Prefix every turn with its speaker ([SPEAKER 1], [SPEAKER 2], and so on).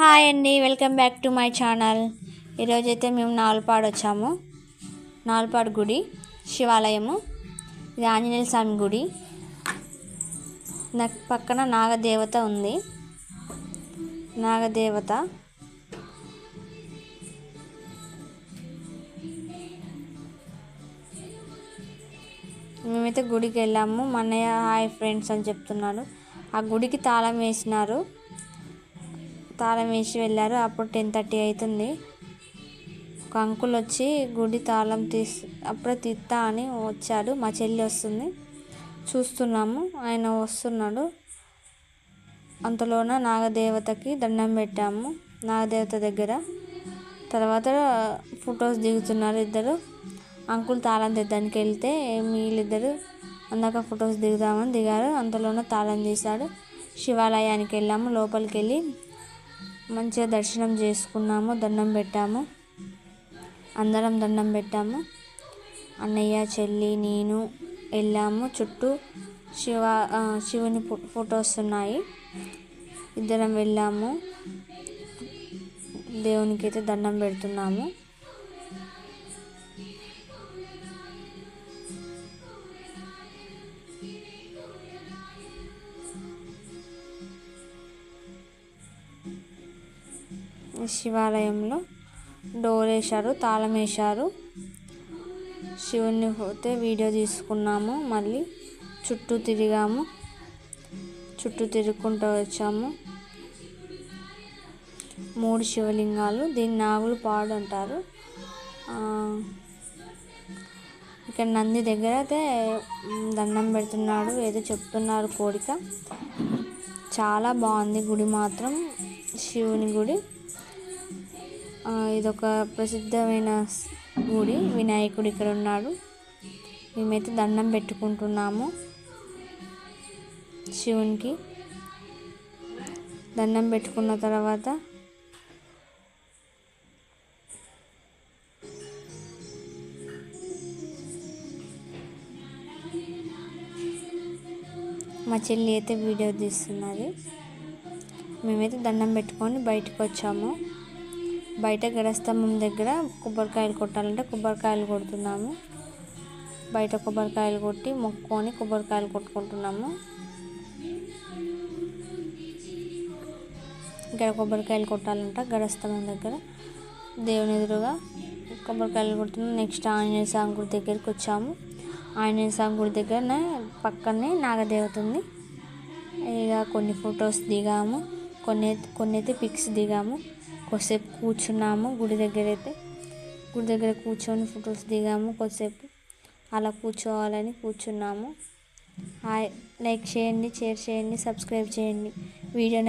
[SPEAKER 1] Hi అండి welcome back to my channel. ఈరోజైతే మేము నాలుపాడు వచ్చాము నాలుపాడు గుడి శివాలయము. ఇది ఆంజనేయ స్వామి గుడి. నాకు పక్కన నాగదేవత ఉంది. నాగదేవత. మేమైతే గుడికి వెళ్ళాము మా అన్నయ్య హాయ్ ఫ్రెండ్స్ అని చెప్తున్నాడు ఆ గుడికి తాళం వేసినారు. తాళం వేసి వెళ్ళారు. అప్పుడు టెన్ థర్టీ అవుతుంది ఒక అంకుల్ వచ్చి గుడి తాళం తీసి అప్పుడే తీస్తా అని వచ్చాడు. మా చెల్లి వస్తుంది. చూస్తున్నాము. ఆయన వస్తున్నాడు. అంతలోన నాగదేవతకి దండం పెట్టాము. నాగదేవత దగ్గర. తర్వాత ఫొటోస్ దిగుతున్నారు ఇద్దరు. అంకుల్ తాళం తెద్దానికి వెళ్తే వీళ్ళిద్దరు అందాక ఫొటోస్ దిగుదామని దిగారు. అంతలోన తాళం తీశాడు. శివాలయానికి వెళ్ళాము. లోపలికి వెళ్ళి మంచిగా దర్శనం చేసుకున్నాము దండం పెట్టాము. అందరం దండం పెట్టాము. అన్నయ్య చెల్లి నేను వెళ్ళాము. చుట్టూ శివ శివుని ఫో- ఫొటోస్ ఉన్నాయి. ఇద్దరం వెళ్ళాము. దేవునికి అయితే దండం పెడుతున్నాము. శివాలయంలో డోర్ వేశారు తాళం వేశారు శివుని పోతే వీడియో తీసుకున్నాము మళ్ళీ చుట్టూ తిరిగాము. చుట్టూ తిరుగుకుంటూ వచ్చాము. మూడు శివలింగాలు దీన్ని నాగులు పాడు అంటారు. ఇక్కడ నంది దగ్గర అయితే దండం పెడుతున్నాడు ఏదో చెప్తున్నారు కోరిక. చాలా బాగుంది గుడి మాత్రం శివుని గుడి. ఇదొక ప్రసిద్ధమైన గుడి. వినాయకుడు ఇక్కడ ఉన్నాడు మేమైతే దండం పెట్టుకుంటున్నాము శివునికి. దండం పెట్టుకున్న తర్వాత మా చెల్లి అయితే వీడియో తీస్తున్నది. మేమైతే దండం పెట్టుకొని బయటకు వచ్చాము బయట గడస్తంభం దగ్గర కొబ్బరికాయలు కొట్టాలంటే కొబ్బరికాయలు కొడుతున్నాము. బయట కొబ్బరికాయలు కొట్టి మొక్కుకొని కొబ్బరికాయలు కొట్టుకుంటున్నాము. ఇక్కడ కొబ్బరికాయలు కొట్టాలంట గడస్తంభం దగ్గర. దేవుని ఎదురుగా కొబ్బరికాయలు కొడుతున్నాం. నెక్స్ట్ ఆంజనేయ స్వామి గుడి దగ్గరికి వచ్చాము. ఆంజనేయ స్వామి గుడి దగ్గరనే పక్కనే నాగదేవత ఉంది. ఇక కొన్ని ఫొటోస్ దిగాము. కొన్ని కొన్ని అయితే పిక్స్ దిగాము. కొద్దిసేపు కూర్చున్నాము గుడి దగ్గర అయితే గుడి దగ్గర కూర్చొని ఫొటోస్ దిగాము కొద్దిసేపు. అలా కూర్చోవాలని కూర్చున్నాము. లైక్ చేయండి షేర్ చేయండి సబ్స్క్రైబ్ చేయండి. వీడియో